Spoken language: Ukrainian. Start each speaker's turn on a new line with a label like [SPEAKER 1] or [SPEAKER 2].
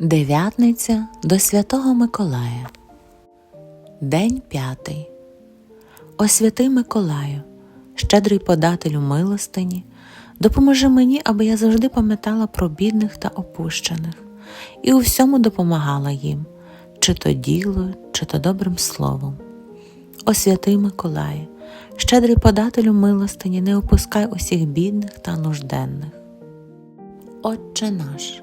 [SPEAKER 1] Дев'ятниця до Святого Миколая. День п'ятий. О святий Миколаю, щедрий подателю милостині, допоможи мені, аби я завжди пам'ятала про бідних та опущених і у всьому допомагала їм, чи то діло, чи то добрим словом. О святий Миколаю, щедрий подателю милостині, не опускай усіх бідних та нужденних. Отче наш,